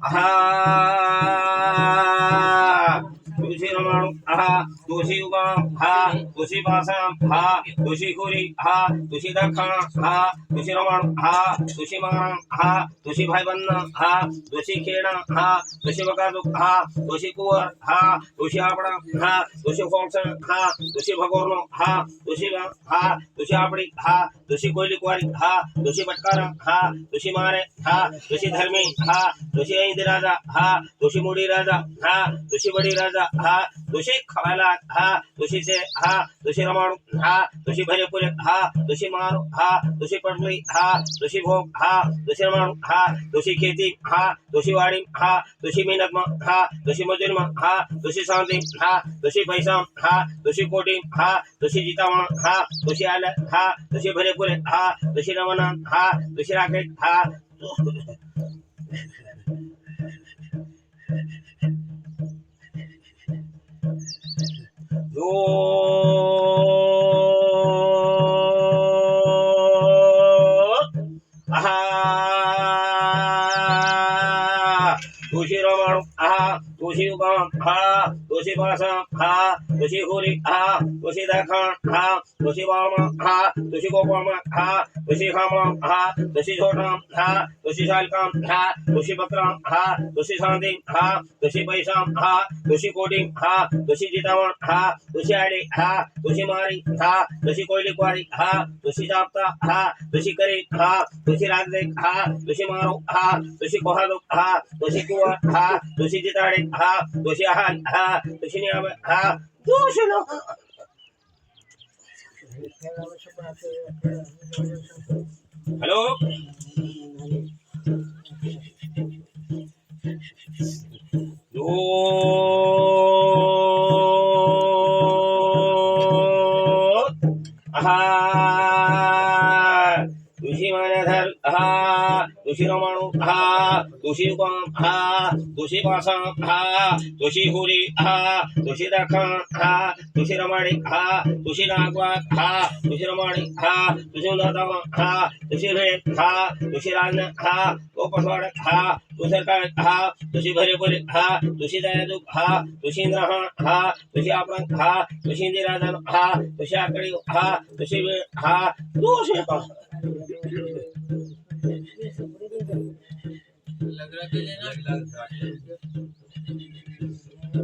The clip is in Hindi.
Ah. हा दोषी हा हा खुरी हा हा रमाणु हा हा भाई बन्ना हा खेड़ा हा हा कुवर हा आपड़ा हा हा भगोरनो हा हा आपड़ी हा कोयली कुवारी हा बटकारा हा मारे हा धर्मी हा तुषी इंदिराजा हा मुड़ी राजा हा बड़ी राजा हा तुळशी खवायला हा तुळशीचे हा तुळशी रमाणू हा तुळशी भरेपुरे हा तुळशी मारू हा तुळशी पडली हा तुळशी भोग हा तुळशी रमाणू हा तुळशी खेती हा तुळशी वाडी हा तुळशी मेहनत हा तुळशी मजुरी हा तुळशी शांती हा तुळशी पैसा हा तुळशी कोटी हा तुळशी जितावण हा तुळशी आल्या हा तुळशी भरेपुरे हा तुळशी रमण हा तुळशी राखेट हा ಆಹಾ ಖುಷಿ ರಮಣ ಆಹಾ तुळशी उगम हा तुळशी पासम हा तुळशी होरी हा तुळशी दखण हा तुळशी वाम हा तुळशी गोपाम हा तुळशी खाम हा तुळशी छोटम हा तुळशी शालकाम हा तुळशी बकराम हा तुळशी शांती हा तुळशी पैसाम हा तुळशी कोटी हा तुळशी जितावण हा तुळशी आडी हा तुळशी मारी हा तुळशी कोयली क्वारी हा तुळशी जापता हा तुळशी करी हा तुळशी राजले हा तुळशी मारो हा तुळशी कोहादो हा तुळशी कुवर हा तुळशी जिताडे ha, dosyahan, ha, dosyanaman, ha, dosyan ako. Hello? Doot! Aha! मान्याधर हा तुळशी रमाणू हा तुळशी उगम हा तुळशी पासम हा हुरी हा तुळशी दखण हा तुळशी रमाणी हा तुळशी नागवाद हा तुळशी रमाणी हा तुळशी उन्हाताव हा तुळशी भेट हा तुळशी राजन हा गोपसवाड हा तुळशी काय हा तुळशी भरे भरे हा तुळशी दयादुक हा तुळशी इंद्रहण हा तुळशी आपण हा तुळशी इंदिराजन हा तुळशी आकडी हा वेळ हा तुळशी लग रहा है